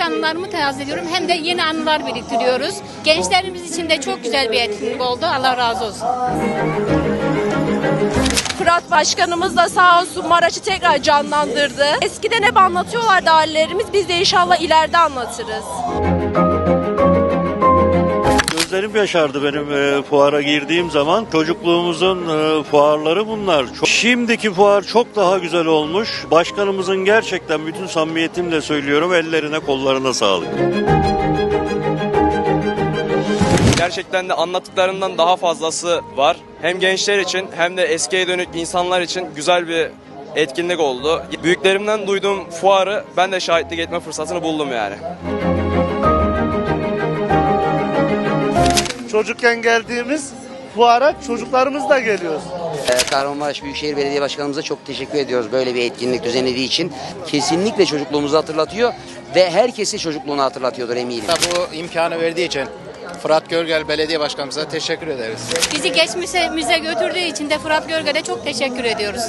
anılarımı tazeliyorum hem de yeni anılar biriktiriyoruz. Gençlerimiz için de çok güzel bir etkinlik oldu. Allah razı olsun. Fırat Başkanımız da sağ olsun Maraş'ı tekrar canlandırdı. Eskiden hep anlatıyorlardı ailelerimiz. Biz de inşallah ileride anlatırız. Gözlerim yaşardı benim e, fuara girdiğim zaman. Çocukluğumuzun e, fuarları bunlar. Çok- Şimdiki fuar çok daha güzel olmuş. Başkanımızın gerçekten bütün samimiyetimle söylüyorum ellerine kollarına sağlık. Gerçekten de anlattıklarından daha fazlası var. Hem gençler için hem de eskiye dönük insanlar için güzel bir etkinlik oldu. Büyüklerimden duyduğum fuarı ben de şahitlik etme fırsatını buldum yani. Çocukken geldiğimiz fuara çocuklarımız da geliyoruz. Ee, Kahramanmaraş Büyükşehir Belediye Başkanımıza çok teşekkür ediyoruz böyle bir etkinlik düzenlediği için. Kesinlikle çocukluğumuzu hatırlatıyor ve herkesi çocukluğunu hatırlatıyordur eminim. Bu imkanı verdiği için Fırat Görgel Belediye Başkanımıza teşekkür ederiz. Bizi geçmişe götürdüğü için de Fırat Görgel'e çok teşekkür ediyoruz.